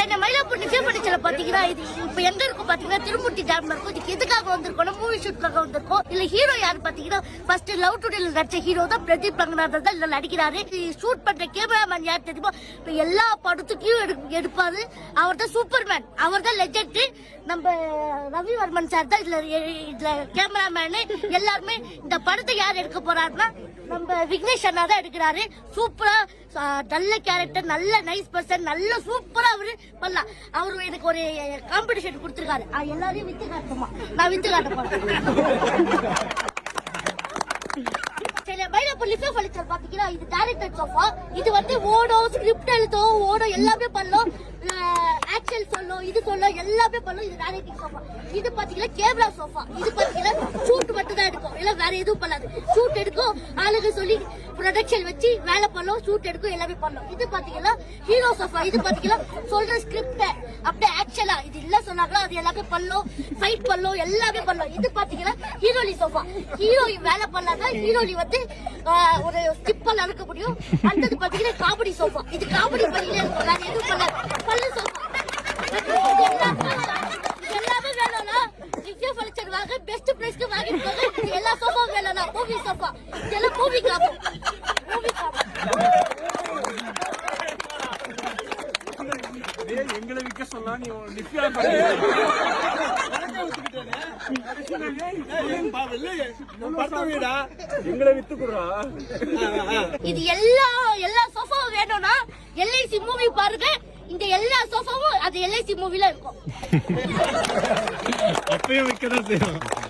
சென்னை மயிலாப்பூர் நிச்சயப்படிச்சல பாத்தீங்கன்னா இது இப்ப எங்க இருக்கும் பாத்தீங்கன்னா திருமூர்த்தி டேம்ல இருக்கும். இதுக்கு எதுக்காக வந்திருக்கோம் மூவி ஷூட்காக வந்திருக்கோம். இல்ல ஹீரோ யாரு பாத்தீங்கன்னா ஃபர்ஸ்ட் லவ் டுடேல நடிச்ச ஹீரோ தான் பிரதீப் ரங்கநாதன் தான் இதுல நடிக்கிறாரு. ஷூட் பண்ற கேமராமேன் யார் தெரியுமா? இப்ப எல்லா படத்துக்கும் எடுப்பாரு. அவர் தான் சூப்பர்மேன் அவர் தான் லெஜெண்ட் நம்ம ரவிவர்மன் சார் தான் இதுல இதுல கேமராமேனு எல்லாருமே இந்த படத்தை யார் எடுக்க போறாருன்னா நம்ம விக்னேஷ் அண்ணா தான் எடுக்கிறாரு. சூப்பரா நல்ல கேரக்டர் நல்ல நைஸ் பர்சன் நல்ல சூப்பரா அவரு பண்ணலாம். அவரு எனக்கு ஒரு காம்படிஷன் கொடுத்துருக்காரு. எல்லாரையும் வித்து காட்டுமா? நான் வித்து காட்ட போறேன் சரி மயிலாப்பூர் லிஃபே ஃபர்னிச்சர் பாத்தீங்கன்னா இது டேரக்டர் சோஃபா இது வந்து ஓடோ ஸ்கிரிப்ட் எழுதோ ஓடோ எல்லாமே பண்ணும் ஆக்ஷன் சொல்லும் இது சொல்லும் எல்லாமே பண்ணும் இது டேரக்டிங் சோஃபா இது பாத்தீங்கன்னா கேமரா சோஃபா இது பாத்தீங்கன்னா ஷூட் மட்டும் தான் எடுக்கும். இல்ல வேற எதுவும் பண்ணாது. ஷூட் எடுக்கும் ஆளுங்க சொல்லி ப்ரொடக்ஷன் வச்சு வேலை பண்ணும் ஷூட் எடுக்கும் எல்லாமே பண்ணும் இது பாத்தீங்கன்னா ஹீரோ சோஃபா இது பாத்தீங்கன்னா சொல்ற ஸ்கிரிப்ட அப்படியே ஆக்சுவலா இது இல்ல சொன்னாங்களோ அது எல்லாமே பண்ணும் ஃபைட் பண்ணும் எல்லாமே பண்ணும் இது பாத்தீங்கன்னா ஹீரோலி சோஃபா ஹீரோயின் வேலை பண்ணாதான் ஹீரோலி வந்து ஒரு ஸ்டிப்பல் நடக்க முடியும். அடுத்தது பாத்தீங்கன்னா காமெடி சோஃபா இது காமெடி பண்ணிட்டே இருக்கும். வேற எதுவும் பண்ணாது பல்லு சோஃபா எல்லாமே வேணும்னா ஃபர்னிச்சர் வாங்க பெஸ்ட் பிரைஸ்க்கு வாங்கிட்டு போங்க இது எல்லா சோஃபா வேணும்னா மூவி சோஃபா இதெல்லாம் மூவி காப்போம் மூவி காப்போம் எங்களை விற்க சொல்லலாம் நீ குடுறா. இது எல்லா எல்லா சோஃபாவும் வேணும்னா எல்ஐசி மூவி பாருங்க. இந்த எல்லா சோஃபாவும் அது எல்ஐசி மூவில இருக்கும். அப்பயும் விற்க தான் செய்யும்